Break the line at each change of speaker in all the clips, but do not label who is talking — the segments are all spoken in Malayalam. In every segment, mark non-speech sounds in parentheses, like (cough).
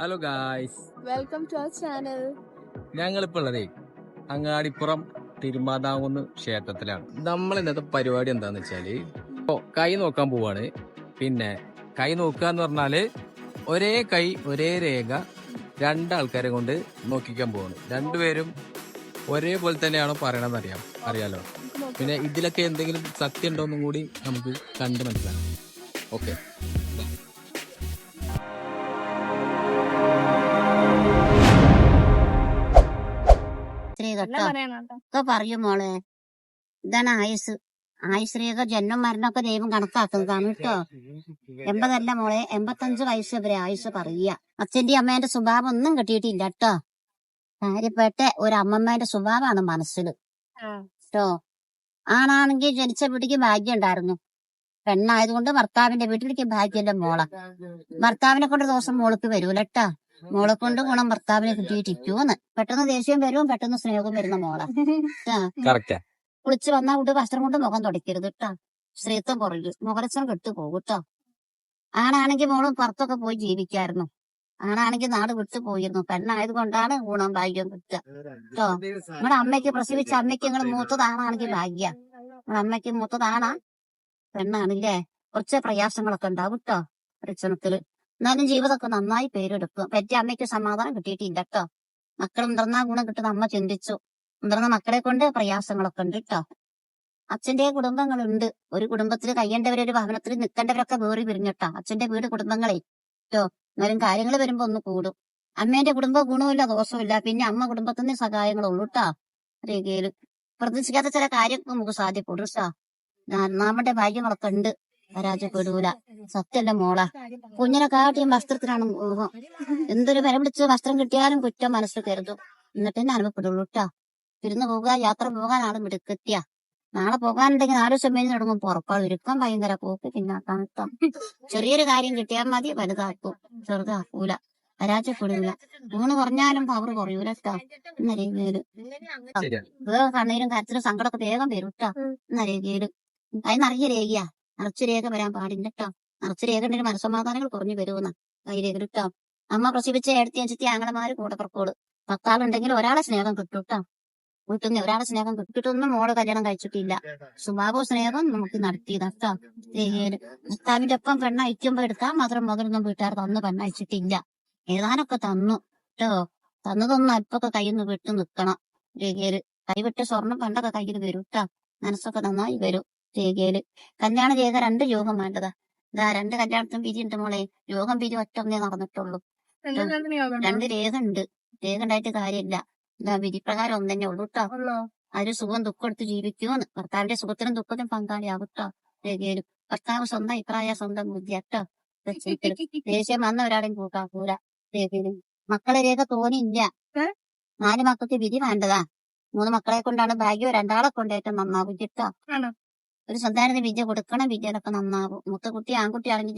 Hello guys
welcome to our channel
ഞങ്ങളിപ്പോൾ ഉള്ളതേ അങ്ങാടിപ്പുറം തിരുമാതാകുന്ന് ക്ഷേത്രത്തിലാണ്. നമ്മൾ ഇന്നത്തെ പരിപാടി എന്താന്ന് വെച്ചാൽ ഇപ്പോ കൈ നോക്കാൻ പോവാണ്. പിന്നെ കൈ നോക്കുക എന്ന് പറഞ്ഞാൽ ഒരേ കൈ ഒരേ രേഖ രണ്ടാൾക്കാരെ കൊണ്ട് നോക്കിക്കാൻ പോവാണ്. രണ്ടുപേരും ഒരേപോലെ തന്നെയാണോ പറയണമെന്ന് അറിയാം അറിയാലോ? പിന്നെ ഇതിലൊക്കെ എന്തെങ്കിലും സത്യം ഉണ്ടോ എന്നും കൂടി നമുക്ക് കണ്ടു മനസ്സിലാക്കാം. ഓക്കെ
ഒക്കെ പറയും മോളെ. ഇതാണ് ആയുസ്. രേഖ ജന്മം മരണമൊക്കെ ദൈവം കണക്കാക്കുന്നതാണ് കേട്ടോ എൺപതല്ല മോളെ എൺപത്തഞ്ച് വയസ്സ് വരെ ആയുസ് പറയുക. അച്ഛന്റെ അമ്മേന്റെ സ്വഭാവം ഒന്നും കിട്ടിയിട്ടില്ല കേട്ടോ കാര്യപ്പെട്ട ഒരു അമ്മമ്മേന്റെ സ്വഭാവമാണ് മനസ്സിൽ. കേട്ടോ ആണാണെങ്കിൽ ജനിച്ച വീട്ടിക്ക് ഭാഗ്യം ഉണ്ടായിരുന്നു. പെണ്ണായതുകൊണ്ട് ഭർത്താവിന്റെ വീട്ടിലേക്ക് ഭാഗ്യല്ല മോളെ. ഭർത്താവിനെ കൊണ്ട് ദോഷം മോൾക്ക് വരൂല കേട്ടാ മോളെ കൊണ്ട് ഗുണം ഭർത്താവിനെ കിട്ടിയിട്ടിരിക്കൂന്ന് പെട്ടെന്ന് ദേഷ്യം വരും പെട്ടെന്ന് സ്നേഹവും വരുന്ന മോളെ. കുളിച്ച് വന്നാ കൊണ്ട് വസ്ത്രം കൊണ്ട് മുഖം തുടയ്ക്കരുത് കേട്ടോ സ്ത്രീത്വം കുറയും മുഖരസം കെട്ടു പോകും കേട്ടോ ആണാണെങ്കിൽ മോളും പുറത്തൊക്കെ പോയി ജീവിക്കായിരുന്നു. ആണാണെങ്കിൽ നാട് വിട്ടു പോയിരുന്നു. പെണ്ണായത് കൊണ്ടാണ് ഗുണം ഭാഗ്യം കിട്ടുക. കേട്ടോ നിങ്ങളുടെ അമ്മയ്ക്ക് പ്രസവിച്ച അമ്മയ്ക്ക് നിങ്ങൾ മൂത്തതാണാണെങ്കിൽ ഭാഗ്യ. നിങ്ങളുടെ അമ്മയ്ക്ക് മൂത്തതാണാ പെണ്ണാണില്ലേ കുറച്ച് പ്രയാസങ്ങളൊക്കെ ഉണ്ടാവും കേട്ടോ പ്രശ്നത്തിൽ എന്നാലും ജീവിതമൊക്കെ നന്നായി പേരെടുക്കും പറ്റിയ അമ്മയ്ക്ക് സമാധാനം കിട്ടിയിട്ടില്ല കേട്ടോ മക്കൾ മുതിർന്ന ഗുണം കിട്ടുന്ന അമ്മ ചിന്തിച്ചു. മുതിർന്ന മക്കളെ കൊണ്ട് പ്രയാസങ്ങളൊക്കെ ഉണ്ട് കേട്ടോ അച്ഛന്റെ കുടുംബങ്ങളുണ്ട്. ഒരു കുടുംബത്തിൽ കഴിയേണ്ടവര് ഒരു ഭവനത്തിൽ നിൽക്കേണ്ടവരൊക്കെ വേറി പിരിഞ്ഞിട്ടോ അച്ഛന്റെ വീട് കുടുംബങ്ങളെ കേട്ടോ എന്നാലും കാര്യങ്ങൾ വരുമ്പോ ഒന്ന് കൂടും. അമ്മേന്റെ കുടുംബ ഗുണമില്ല ദോഷമില്ല. പിന്നെ അമ്മ കുടുംബത്തിന് സഹായങ്ങളുള്ളൂ കേട്ടോ രേഖയിൽ പ്രതീക്ഷിക്കാത്ത ചില കാര്യങ്ങൾ നമുക്ക് സാധ്യപ്പെടും കേട്ടോ നമ്മുടെ ഭാഗ്യങ്ങളൊക്കെ ഉണ്ട്. പരാജയപ്പെടൂല. സത്യല്ല മോള. കുഞ്ഞിനെ കാട്ടിയും വസ്ത്രത്തിലാണ് മോഹം. എന്തൊരു വില പിടിച്ച് വസ്ത്രം കിട്ടിയാലും കുറ്റം മനസ്സിൽ കരുതും. എന്നിട്ട് തന്നെ അനുഭവപ്പെടുള്ളൂ കേട്ടോ വിരുന്ന് പോകുക യാത്ര പോകാനാണ് മിടുക്കെത്തിയ. നാളെ പോകാനുണ്ടെങ്കിൽ നാല് സമയം തുടങ്ങും പുറപ്പാൾ ഒരുക്കം ഭയങ്കര പോക്ക് പിന്നാക്കാൻ ഇഷ്ടം ചെറിയൊരു കാര്യം കിട്ടിയാൽ മതി വലുതാക്കും. ചെറുതാക്കൂല. പരാജയപ്പെടില്ല ഊണ് കുറഞ്ഞാലും പവർ കുറയൂല എന്ന
രീതിയിൽ
വേഗം കണ്ണീരും കരച്ചിലും സങ്കടമൊക്കെ വേഗം വരും കേട്ടോ എന്ന രീതിയിൽ അതിനറിയ നിറയെ രേഖയാ. നിറച്ച് രേഖ വരാൻ പാടില്ല കേട്ടോ നിറച്ച് രേഖ ഉണ്ടെങ്കിൽ മനസ്സമാധാനങ്ങൾ കുറഞ്ഞു വരുമെന്ന് കൈ രേഖ കേട്ടോ അമ്മ പ്രസവിച്ച എടുത്തി അഞ്ചത്തി ആങ്ങളമാര് കൂടെ പുറക്കോട് പത്താളുണ്ടെങ്കിൽ ഒരാളെ സ്നേഹം കിട്ടും കേട്ടോ ഒരാളെ സ്നേഹം കിട്ടിയിട്ടൊന്നും മോൾ കല്യാണം കഴിച്ചിട്ടില്ല. സുഭാവോ സ്നേഹം നമുക്ക് നടത്തിയതാട്ടോ ഭർത്താവിന്റെ ഒപ്പം പെണ്ണയക്കുമ്പോ എടുക്കാൻ മാത്രം മകനൊന്നും വീട്ടുകാർ തന്നു പെണ്ണയച്ചിട്ടില്ല ഏതാനൊക്കെ തന്നു കേട്ടോ തന്നതൊന്നും അല്പൊക്കെ കയ്യിൽ നിന്ന് വിട്ടു നിക്കണം. കൈവിട്ട് സ്വർണം പണ്ടൊക്കെ കയ്യിൽ വരും കേട്ടോ മനസ്സൊക്കെ നന്നായി വരും. രേഖയിൽ. കല്യാണ രേഖ രണ്ട് യോഗം വേണ്ടതാ. ഇതാ രണ്ട് കല്യാണത്തിനും പിരി ഉണ്ട് മോളെ. യോഗം പിരി ഒറ്റ ഒന്നേ നടന്നിട്ടുള്ളൂ.
രണ്ടും
രേഖ ഉണ്ട്? രേഖ ഉണ്ടായിട്ട് കാര്യമില്ല. ഇതാ വിധിപ്രകാരം ഒന്ന് തന്നെ ഉള്ളൂ കേട്ടോ അതിന് സുഖം ദുഃഖം എടുത്ത് ജീവിക്കൂന്ന് ഭർത്താവിന്റെ സുഖത്തിനും ദുഃഖത്തിനും പങ്കാളിയാകട്ടോ കേട്ടോ രേഖയിലും. ഭർത്താവ് സ്വന്തം അഭിപ്രായ സ്വന്തം ബുദ്ധി കേട്ടോ (laughs) ദേഷ്യം വന്ന ഒരാളെയും കൂട്ടാക്കൂല രേഖയിലും. മക്കളെ രേഖ തോന്നിയില്ല? നാല് മക്കൾക്ക് വിധി വേണ്ടതാ. മൂന്ന് മക്കളെ കൊണ്ടാണ് ഭാഗ്യം രണ്ടാളെ കൊണ്ടേറ്റം നന്നാ നന്നാവും കേട്ടോ
ആണോ?
ഒരു സന്താനത്തിന് വിദ്യ കൊടുക്കണം. വിദ്യയിലൊക്കെ നന്നാവും. മുത്ത കുട്ടി ആൺകുട്ടി ആണെങ്കിൽ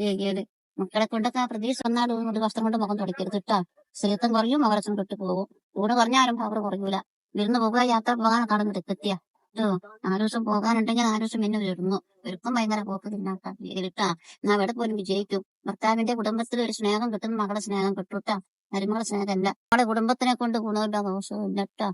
രേഖയിൽ മക്കളെ കൊണ്ടൊക്കെ പ്രതീക്ഷ വന്നാലും ഒരു വസ്ത്രം കൊണ്ട് മുഖം തുടക്കരുത് കേട്ടോ സ്ത്രീത്വം കുറയും അവരസം കിട്ടു പോകും. കൂടെ കുറഞ്ഞാലും അവർ കുറയൂല. വിരുന്ന് പോകുക യാത്ര പോകാൻ കടന്നു എടുക്കെത്തിയ കേട്ടോ ദിവസം പോകാനുണ്ടെങ്കിൽ നാല് ദിവസം എന്നെ വരുന്നു. ഒരുക്കം ഭയങ്കര പോക്ക് തിന്നാട്ടാ കേട്ടാ എന്നാ അവിടെ പോലും വിജയിക്കും. ഭർത്താവിന്റെ കുടുംബത്തിൽ ഒരു സ്നേഹം കിട്ടും മകളെ സ്നേഹം കിട്ടൂട്ടാ മരുമകളെ സ്നേഹമല്ല. നമ്മുടെ കുടുംബത്തിനെ കൊണ്ട് ഗുണമില്ല ദോഷവും ഇല്ലട്ടാ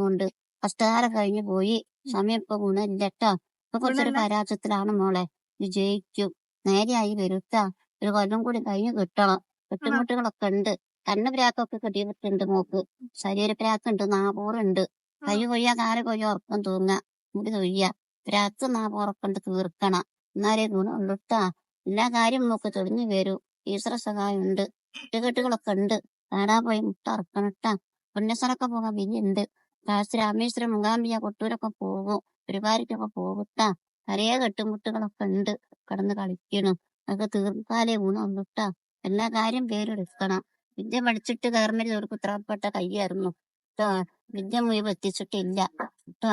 കൊണ്ട്. കഷ്ടകാലം കഴിഞ്ഞു പോയി. സമയം ഇപ്പൊ ഗുണമില്ലട്ടാ ഇപ്പൊ കുറച്ചൊരു പരാജയത്തിലാണ് മോളെ. വിജയിക്കും നേരെയായി വരുത്താ. ഒരു കൊല്ലം കൂടി കഴിഞ്ഞ് കിട്ടണം. കെട്ടുമുട്ടുകളൊക്കെ ഉണ്ട്. കണ്ണ് പ്രാക്കൊക്കെ കെട്ടിയിട്ടുണ്ട് മോക്ക്. ശരീര പ്രാക്കുണ്ട് നാപോറുണ്ട്. കൈ കൊയ്യ കാൽ കൊയ്യ ഉറക്കം തൂങ്ങ. മുടി തൊയ്യ പ്രാക്ക് നാപോറൊക്കെ ഉണ്ട് തീർക്കണം. എന്നാലേ ഗുണമുള്ളൂ കേട്ടാ എല്ലാ കാര്യം മോക്ക് തെളിഞ്ഞു വരൂ. ഈശ്വര സഹായം ഉണ്ട് കുട്ടികെട്ടുകളൊക്കെ ഉണ്ട്. കാണാൻ പോയി മുട്ട ഇറക്കണം കേട്ടാ പുണ്യസ്ഥലൊക്കെ പോകാൻ വിധിയുണ്ട് രാമേശ്വരം മുഖാംബിയ കൊട്ടൂരൊക്കെ പോകും. ഒരുപാരിക്കൊക്കെ പോകുട്ടാ പഴയ കെട്ടുമുട്ടുകളൊക്കെ ഉണ്ട്. കിടന്ന് കളിക്കണം. അതൊക്കെ തീർത്താലേ ഗുണമുള്ളൂ ട്ടാ എല്ലാ കാര്യം പേരെടുക്കണം വിദ്യ പഠിച്ചിട്ട് ഗവൺമെന്റ് ഒരു ഉത്തരപ്പെട്ട കൈയായിരുന്നു. കേട്ടോ വിദ്യ മുഴുവൻ എത്തിച്ചിട്ടില്ല. കേട്ടോ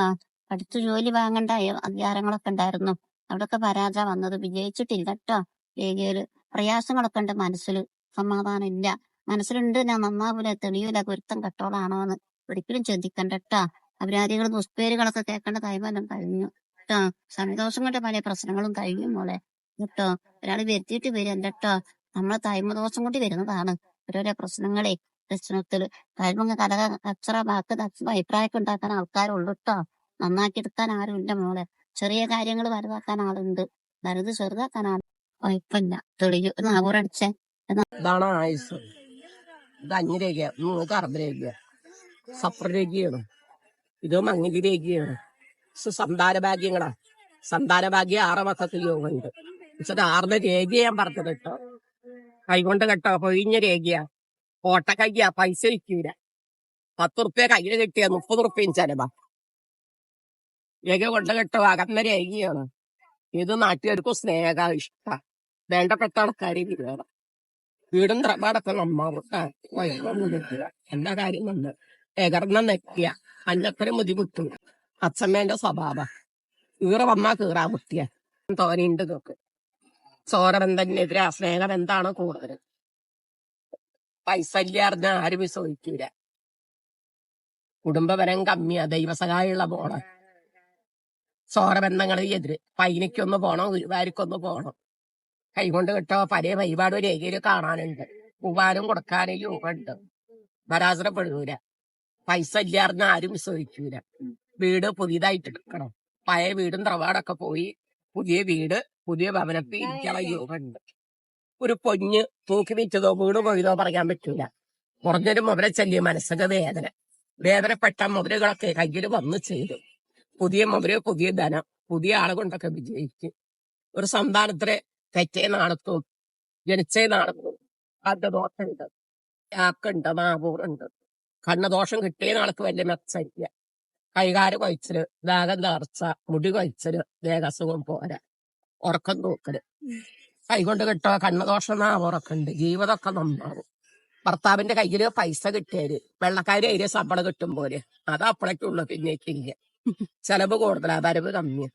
പഠിച്ചു ജോലി വാങ്ങേണ്ട അധികാരങ്ങളൊക്കെ ഉണ്ടായിരുന്നു. അവിടൊക്കെ പരാജ വന്നത് വിജയിച്ചിട്ടില്ല കേട്ടോ രേഖയിൽ പ്രയാസങ്ങളൊക്കെ ഉണ്ട് മനസ്സിൽ സമാധാനം ഇല്ല. മനസ്സിലുണ്ട് ഞാൻ നന്നാവൂല തെളിയൂല ഗുരുത്തം കട്ടോളാണോന്ന്. ഒരിക്കലും ചിന്തിക്കണ്ട കേട്ടാ അപരാധികൾ ദുഷ്പേരുകളൊക്കെ കേൾക്കേണ്ട കൈമാനം കഴിഞ്ഞു. കേട്ടോ സന്തോഷം കൊണ്ട് പല പ്രശ്നങ്ങളും കഴിഞ്ഞു മോളെ. കേട്ടോ ഒരാൾ വരുത്തിയിട്ട് വരും. കേട്ടോ നമ്മളെ തൈമ ദോഷം കൊണ്ട് വരുന്നതാണ്. ഓരോരോ പ്രശ്നങ്ങളെ പ്രശ്നത്തിൽ. കഴിവങ്ങ് കല തച്ചറ അഭിപ്രായമൊക്കെ ഉണ്ടാക്കാൻ ആൾക്കാരുള്ളൂ കേട്ടോ നന്നാക്കി എടുക്കാൻ ആരും ഇല്ല മോളെ. ചെറിയ കാര്യങ്ങൾ വലുതാക്കാൻ ആളുണ്ട്. വലുത് ചെറുതാക്കാൻ ആൾ കുഴപ്പമില്ല തെളിയു. നാവൂറടിച്ചേ
ഇതാണ് ആയുസ്. ഇത് അഞ്ഞരേഖ മൂന്ന് അർദ്ധരേഖ സപ്രരേഖയാണ്. ഇത് മങ്ങിരേഖയാണ് സന്താന ഭാഗ്യങ്ങളാ സന്താന ഭാഗ്യ ആറ് മാസത്തിൽ യോഗമുണ്ട്. ഇച്ചത് ആറിന് രേഖ ഞാൻ പറഞ്ഞത് കേട്ടോ. കൈകൊണ്ട് കേട്ടോ പൊഴിഞ്ഞ രേഖയാ. ഓട്ടക്കയ്യാ പൈസ വിൽക്കൂല. പത്ത് റുപ്യ കയ്യിൽ കിട്ടിയ മുപ്പത് റുപ്യയും ചെലവാ. രേഖ കൊണ്ട് കേട്ടോ അകന്ന രേഖയാണ്. ഇത് നാട്ടുകാർക്കും സ്നേഹ ഇഷ്ട. വേണ്ടപ്പെട്ട ആൾക്കാരെ വീടും ആ, കുഴപ്പമൊന്നുമില്ല. എല്ലാ കാര്യം നന്ന്. എകർന്ന നെക്കിയ അന്നക്കര ബുദ്ധിമുട്ടും അച്ഛമ്മേന്റെ സ്വഭാവ. ഈറ വമ്മ കീറാ മുട്ടിയ തോനെയുണ്ട് നോക്ക്. ചോരബന്ധനെതിരെ സ്നേഹം എന്താണ് കൂടുതൽ പൈസ ആരും വിശ്വസിക്കൂല. കുടുംബപരം കമ്മിയാ. ദൈവസഹായമുള്ള പോണ ചോരബന്ധങ്ങൾ എതിര്. പൈനയ്ക്കൊന്ന് പോണം ഗുരുവാരിക്കൊന്ന് പോണം. കൈകൊണ്ട് കിട്ടോ പല വഴിപാട് രേഖയിൽ കാണാനുണ്ട്. പൂവാനും കൊടുക്കാനും ഉണ്ട് പരാസരപ്പെടൂല പൈസ ഇല്ലായിരുന്ന ആരും വിശ്വസിക്കൂല. വീട് പുതിയതായിട്ട് എടുക്കണം പഴയ വീടും തറവാടൊക്കെ പോയി പുതിയ വീട് പുതിയ ഭവനത്തിൽ ഇരിക്കാനുള്ള യോഗമുണ്ട് ഒരു പൊഞ്ഞ് തൂക്കി വെച്ചതോ വീട് പോയതോ പറയാൻ പറ്റൂല. കുറഞ്ഞൊരു മുതല ചെല്ലിയ മനസ്സിന്റെ വേദന. വേദനപ്പെട്ട മുതലുകളൊക്കെ കയ്യിൽ വന്ന് ചെയ്തു പുതിയ മുതൽ പുതിയ ധനം പുതിയ ആളെ കൊണ്ടൊക്കെ വിജയിക്കും. ഒരു സന്താനത്തിലെ തെറ്റേ നടത്തും ജനിച്ചേ നടത്തും അത് ദോഷമുണ്ട് ആക്കുണ്ട് നാപൂറുണ്ട് കണ്ണദോഷം കിട്ടിയ നാൾക്ക് വലിയ മെച്ചയില്ല കൈകാൽ കഴിച്ചൽ ദാഹം തകർച്ച മുടി കഴിച്ചൽ ദേഹസുഖം പോരാ. ഉറക്കം തൂക്കൽ. കൈകൊണ്ട് കിട്ടോ കണ്ണദോഷം നാവുറക്കം ഉറക്കുണ്ട്. ജീവിതമൊക്കെ നന്നാവും. ഭർത്താവിന്റെ കയ്യിൽ പൈസ കിട്ടിയാൽ വെള്ളക്കാരി അതിന് ശമ്പളം കിട്ടും പോലെ. അത് അപ്പോഴേക്കുള്ളൂ പിന്നേക്കില്ല ചെലവ് കൂടുതലാ വരവ് കമ്മിയാ.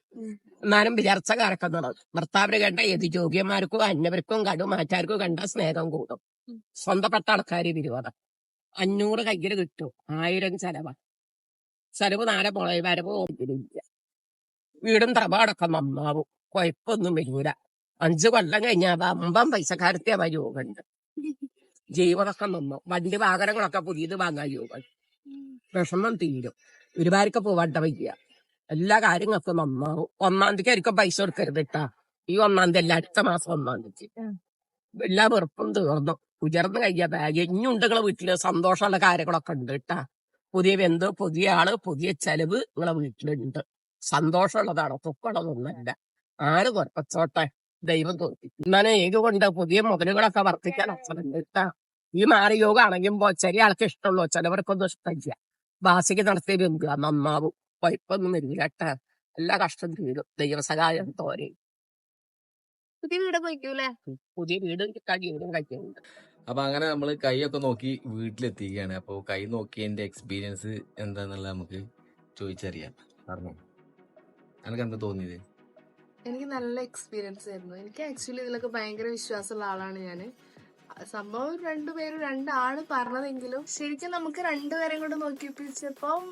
എന്നാലും വിചാരിച്ച കാരൊക്കെ നടക്കും ഭർത്താവിന് കണ്ട ഏത് യോഗ്യന്മാർക്കും അന്യവർക്കും കടുമാറ്റാർക്കും കണ്ട സ്നേഹം കൂടും. സ്വന്തപ്പെട്ട ആൾക്കാര് വിരോധ. അഞ്ഞൂറ് കയ്യിൽ കിട്ടും. ആയിരം ചെലവാ. ചെലവ് നാലെ പോയ വരവ് ഇല്ല വീടും തറവാടൊക്കെ നന്നാവും. കുഴപ്പമൊന്നും വരൂല. അഞ്ചു കൊല്ലം കഴിഞ്ഞാൽ അമ്പം പൈസക്കാരത്തെ യോഗണ്ട് ജീവിതമൊക്കെ നന്നു വണ്ടി വാഹനങ്ങളൊക്കെ പുതിയത് വാങ്ങാൻ യോഗം വിഷമം തീരും. ഒരുപാരൊക്കെ പോവാണ്ട വയ്യ. എല്ലാ കാര്യങ്ങൾക്കും നന്നാവും. ഒന്നാം തീയതി ആയിരിക്കും പൈസ കൊടുക്കരുത് കേട്ടാ ഈ ഒന്നാം തീയതി അല്ല അടുത്ത മാസം ഒന്നാം തീയതി. എല്ലാ വെറുപ്പും തീർന്നു. ഉയർന്നു കഴിഞ്ഞ ബാഗ് ഇനിയുണ്ട് നിങ്ങളെ വീട്ടിൽ. സന്തോഷമുള്ള കാര്യങ്ങളൊക്കെ ഉണ്ട് കേട്ടാ. പുതിയ ബന്ധു പുതിയ ആൾ പുതിയ ചെലവ് നിങ്ങളെ വീട്ടിലുണ്ട്. സന്തോഷമുള്ളതാണ്. തുക്കുള്ളതൊന്നല്ല ആര് കുറപ്പച്ചോട്ടെ ദൈവം തോന്നി എന്നാലും ഏക കൊണ്ട് പുതിയ മുതലുകളൊക്കെ വർദ്ധിക്കാൻ അവസരമുണ്ട് കേട്ടാ. ഈ മാറി യോഗ ആണെങ്കിൽ ചെറിയ ആൾക്ക് ഇഷ്ടമുള്ളൂ. ചിലവർക്കൊന്നും ഇഷ്ടമില്ല. ബാസിക്ക് നടത്തിയ ബന്ധു നന്നാവും. വരില്ല കേട്ടാ. എല്ലാ കഷ്ടം തീരും. ദൈവസഹായം തോരെ.
പുതിയ വീട് പോയിക്കൂലേ
പുതിയ വീടും കഴിയും കഴിക്കുന്നുണ്ട്
അപ്പൊ അങ്ങനെ നമ്മൾ കൈയൊക്കെ നോക്കി വീട്ടിലെത്തിക്കുകയാണ്. അപ്പൊ കൈ നോക്കിയതിന്റെ എക്സ്പീരിയൻസ് എന്താന്നുള്ളത് നമുക്ക് ചോദിച്ചറിയാം. പറഞ്ഞു. എനിക്ക് എന്താ തോന്നിയത്?
എനിക്ക് നല്ല എക്സ്പീരിയൻസ് ആയിരുന്നു. എനിക്ക് ആക്ച്വലി ഇതിലൊക്കെ ഭയങ്കര വിശ്വാസമുള്ള ആളാണ് ഞാൻ സംഭവം രണ്ടുപേരും രണ്ടാൾ പറഞ്ഞതെങ്കിലും ശരിക്കും നമുക്ക് രണ്ടുപേരെയും കൂടെ നോക്കിയപ്പോഴപ്പം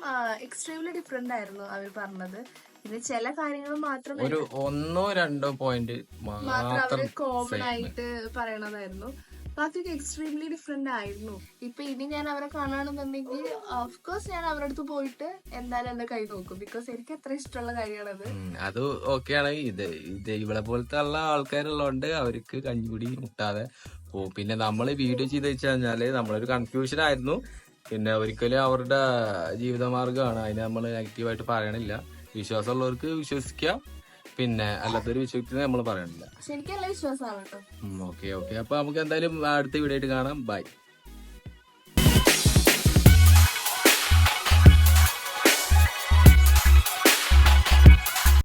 എക്സ്ട്രീംലി ഡിഫറെന്റ് ആയിരുന്നു അവർ പറഞ്ഞത്. പിന്നെ ചില കാര്യങ്ങൾ മാത്രം
ഒരു ഒന്നോ രണ്ടോ പോയിന്റ്
മാത്രം
അവർ
കോമൺ ആയിട്ട് പറയണതായിരുന്നു. ബാക്കിയൊക്കെ എക്സ്ട്രീംലി ഡിഫറെന്റ് ആയിരുന്നു. ഇപ്പൊ ഇനി ഞാൻ അവരെ കാണുകയാണെന്നുണ്ടെങ്കിൽ ഓഫ്കോഴ്സ് ഞാൻ അവരുടെ അടുത്ത് പോയിട്ട് എന്തായാലും എന്റെ കൈ നോക്കും. ബിക്കോസ് എനിക്ക് അത്ര ഇഷ്ടമുള്ള കാര്യമാണത്.
അത് ഓക്കെയാണ് ഇത് ഇത് ഇവളെ പോലത്തെ ഉള്ള ആൾക്കാരുള്ളതുകൊണ്ട് അവർക്ക് കഞ്ഞിപിടി മുട്ടാതെ ഓ പിന്നെ നമ്മൾ വീഡിയോ ചെയ്ത് വെച്ച് കഴിഞ്ഞാൽ നമ്മളൊരു കൺഫ്യൂഷൻ ആയിരുന്നു. പിന്നെ ഒരിക്കലും അവരുടെ ജീവിതമാർഗമാണ് അതിന് നമ്മൾ നെഗറ്റീവായിട്ട് പറയണില്ല. വിശ്വാസമുള്ളവർക്ക് വിശ്വസിക്കാം. പിന്നെ അല്ലാത്തൊരു വിശ്വസിക്കുന്നത് നമ്മൾ പറയണില്ല
ശരിക്കും വിശ്വാസമാണ്
ഓക്കെ ഓക്കെ. അപ്പൊ നമുക്ക് എന്തായാലും അടുത്ത വീഡിയോ ആയിട്ട് കാണാം. ബൈ